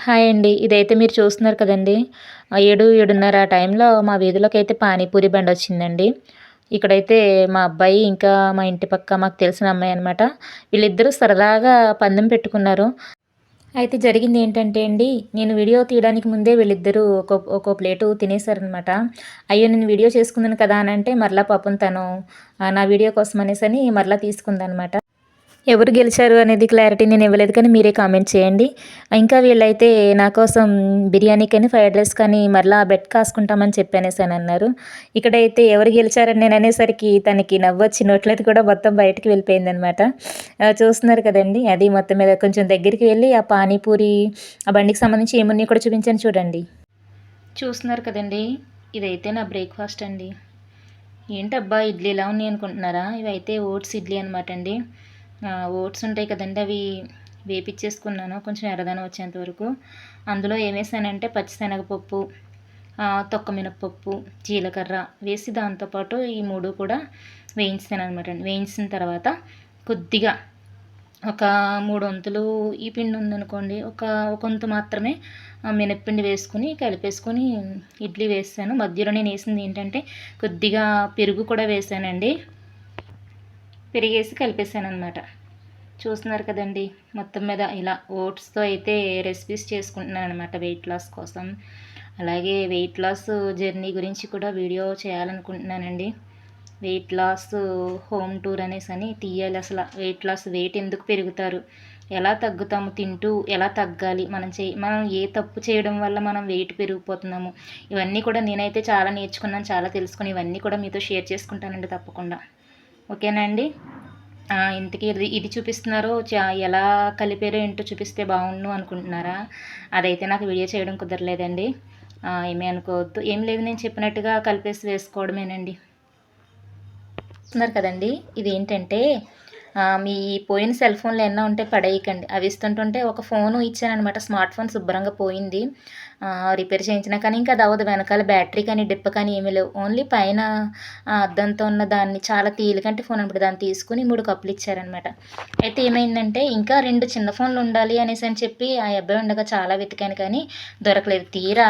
Hi అండి. ఇదైతే మీరు చూస్తున్నారు కదండి. ఏడు ఏడున్నర ఆ టైంలో మా వీధిలోకి అయితే పానీపూరి బండి వచ్చిందండి. ఇక్కడైతే మా అబ్బాయి ఇంకా మా ఇంటి పక్క మాకు తెలిసిన అమ్మాయి అనమాట వీళ్ళిద్దరూ సరదాగా పందెం పెట్టుకున్నారు. అయితే జరిగింది ఏంటంటే అండి నేను వీడియో తీయడానికి ముందే వీళ్ళిద్దరూ ఒక ఒక ప్లేటు తినేశారనమాట అయ్యో నేను వీడియో చేసుకుందాను కదా అని అంటే మరలా పాపం తను నా వీడియో కోసం అనేసి అని మరలా తీసుకుందనమాట ఎవరు గెలిచారు అనేది క్లారిటీ నేను ఇవ్వలేదు కానీ మీరే కామెంట్ చేయండి. ఇంకా వీళ్ళైతే నా కోసం బిర్యానీ కానీ ఫ్రైడ్ రైస్ కానీ మరలా బెట్ కాసుకుంటామని చెప్పనేసి అని అన్నారు. ఇక్కడైతే ఎవరు గెలిచారని నేను అనేసరికి తనకి నవ్వొచ్చి నోట్లయితే కూడా మొత్తం బయటికి వెళ్ళిపోయిందనమాట చూస్తున్నారు కదండి అది మొత్తం మీద కొంచెం దగ్గరికి వెళ్ళి ఆ పానీపూరి ఆ బండికి సంబంధించి ఏమున్నాయి కూడా చూపించాను చూడండి. చూస్తున్నారు కదండి ఇదైతే నా బ్రేక్ఫాస్ట్ అండి. ఏంటబ్బా ఇడ్లీ ఎలా ఉన్నాయి అనుకుంటున్నారా? ఇవైతే ఓట్స్ ఇడ్లీ అనమాట అండి. ఓట్స్ ఉంటాయి కదండి అవి వేపించేసుకున్నాను కొంచెం ఎర్రదనం వచ్చేంత వరకు. అందులో ఏమేసానంటే పచ్చిశనగపప్పు తొక్క మినపప్పు జీలకర్ర వేసి దాంతోపాటు ఈ మూడు కూడా వేయించాను అనమాట అండి. వేయించిన తర్వాత కొద్దిగా ఒక మూడు వంతులు ఈ పిండి ఉందనుకోండి ఒక ఒక వంతు మాత్రమే మినప్పిండి వేసుకుని కలిపేసుకొని ఇడ్లీ వేసాను. మధ్యలో నేను వేసింది ఏంటంటే కొద్దిగా పెరుగు కూడా వేసానండి. పెరిగేసి కలిపేసాను అనమాట చూస్తున్నారు కదండి మొత్తం మీద ఇలా ఓట్స్తో అయితే రెసిపీస్ చేసుకుంటున్నాను అనమాట వెయిట్ లాస్ కోసం. అలాగే వెయిట్ లాస్ జర్నీ గురించి కూడా వీడియో చేయాలనుకుంటున్నానండి. వెయిట్ లాస్ హోమ్ టూర్ అనేసి అని తీయాలి అసలు. వెయిట్ లాస్ వెయిట్ ఎందుకు పెరుగుతారు? ఎలా తగ్గుతాము? తింటూ ఎలా తగ్గాలి? మనం చే మనం ఏ తప్పు చేయడం వల్ల మనం వెయిట్ పెరిగిపోతున్నాము? ఇవన్నీ కూడా నేనైతే చాలా నేర్చుకున్నాను చాలా తెలుసుకుని ఇవన్నీ కూడా మీతో షేర్ చేసుకుంటానండి తప్పకుండా. ఓకేనా అండి ఇంతకీ ఇది ఇది చూపిస్తున్నారో ఎలా కలిపారో ఏంటో చూపిస్తే బాగుండు అనుకుంటున్నారా? అదైతే నాకు వీడియో చేయడం కుదరలేదండి. ఏమీ అనుకోవద్దు. ఏం లేదు నేను చెప్పినట్టుగా కలిపేసి వేసుకోవడమేనండి. చూస్తున్నారు కదండి ఇది ఏంటంటే మీ పోయిన సెల్ ఫోన్లు ఎన్నో ఉంటే పడేయకండి. అవి ఇస్తుంటుంటే ఒక ఫోను ఇచ్చానమాట స్మార్ట్ ఫోన్ శుభ్రంగా పోయింది. రిపేర్ చేయించినా కానీ ఇంకా అది అవ్వదు. వెనకాల బ్యాటరీ కానీ డిప్ప కానీ ఏమీ లేవు. ఓన్లీ పైన అద్దంతో ఉన్న దాన్ని చాలా తేలికంటే ఫోన్ అనమాట దాన్ని తీసుకుని మూడు కప్పులు ఇచ్చారనమాట అయితే ఏమైందంటే ఇంకా రెండు చిన్న ఫోన్లు ఉండాలి అనేసి అని చెప్పి ఆ అబ్బాయి ఉండగా చాలా వెతికాను కానీ దొరకలేదు. తీరా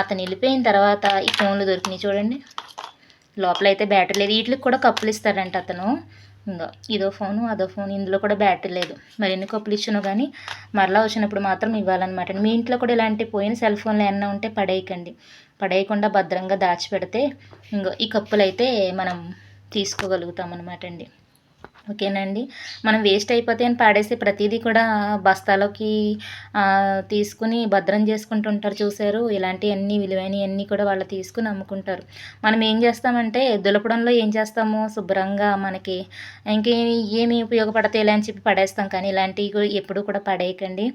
అతను వెళ్ళిపోయిన తర్వాత ఈ ఫోన్లు దొరికినాయి చూడండి. లోపల అయితే బ్యాటరీ లేదు. వీటికి కూడా కప్పులు ఇస్తారంట అతను. ఇందో ఇదో ఫోను అదో ఫోన్ ఇందులో కూడా బ్యాటరీ లేదు. మరి ఎన్ని కప్పులు ఇచ్చినా కానీ మరలా వచ్చినప్పుడు మాత్రం ఇవ్వాలన్నమాట. మీ ఇంట్లో కూడా ఇలాంటి పోయిన సెల్ ఫోన్లు ఏమన్నా ఉంటే పడేయకండి. పడేయకుండా భద్రంగా దాచిపెడితే ఇంకో ఈ కప్పులు అయితే మనం తీసుకోగలుగుతాం అనమాట అండి. ఓకేనండి. మనం వేస్ట్ అయిపోతే అని పాడేసి ప్రతిదీ కూడా బస్తాలోకి తీసుకుని భద్రం చేసుకుంటుంటారు చూశారు. ఇలాంటివన్నీ విలువైనవన్నీ కూడా వాళ్ళు తీసుకుని అమ్ముకుంటారు. మనం ఏం చేస్తామంటే దులపడంలో ఏం చేస్తాము శుభ్రంగా మనకి ఇంకే ఏమి ఉపయోగపడతాయి అని చెప్పి పడేస్తాం. కానీ ఇలాంటివి ఎప్పుడు కూడా పడేయకండి.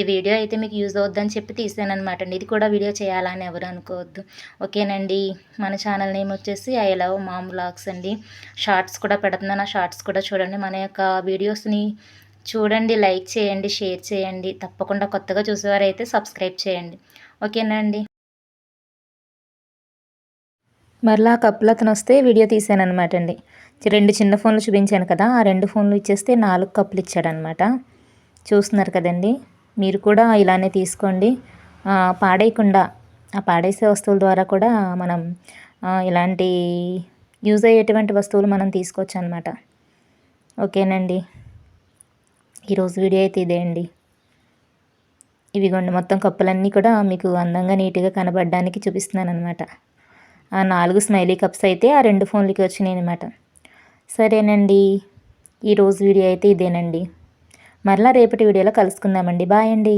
ఈ వీడియో అయితే మీకు యూజ్ అవుద్దని చెప్పి తీసాను అనమాట అండి. ఇది కూడా వీడియో చేయాలని ఎవరు అనుకోవద్దు. ఓకేనండి. మన ఛానల్ నేమ్ వచ్చేసి ఐ లవ్ మామ్ బ్లాగ్స్ అండి. షార్ట్స్ కూడా పెడుతున్నాను. ఆ షార్ట్స్ కూడా చూడండి. మన యొక్క వీడియోస్ని చూడండి లైక్ చేయండి షేర్ చేయండి. తప్పకుండా కొత్తగా చూసేవారైతే సబ్స్క్రైబ్ చేయండి. ఓకేనా అండి? మరలా కప్పులు అతను వస్తే వీడియో తీసాను అనమాట అండి. రెండు చిన్న ఫోన్లు చూపించాను కదా ఆ రెండు ఫోన్లు ఇచ్చేస్తే నాలుగు కప్పులు ఇచ్చాడనమాట చూస్తున్నారు కదండి. మీరు కూడా ఇలానే తీసుకోండి. పాడేయకుండా ఆ పాడేసే వస్తువుల ద్వారా కూడా మనం ఇలాంటి యూజ్ అయ్యేటువంటి వస్తువులు మనం తీసుకోవచ్చు అనమాట ఓకేనండి. ఈరోజు వీడియో అయితే ఇదే అండి. ఇవిగోండి మొత్తం కప్పులన్నీ కూడా మీకు అందంగా నీట్గా కనబడడానికి చూపిస్తున్నాను అనమాట ఆ నాలుగు స్మైలీ కప్స్ అయితే ఆ రెండు ఫోన్లకి వచ్చినాయి అనమాట సరేనండి. ఈరోజు వీడియో అయితే ఇదేనండి. మరలా రేపటి వీడియోలో కలుసుకుందామండి. బాయ్ అండి.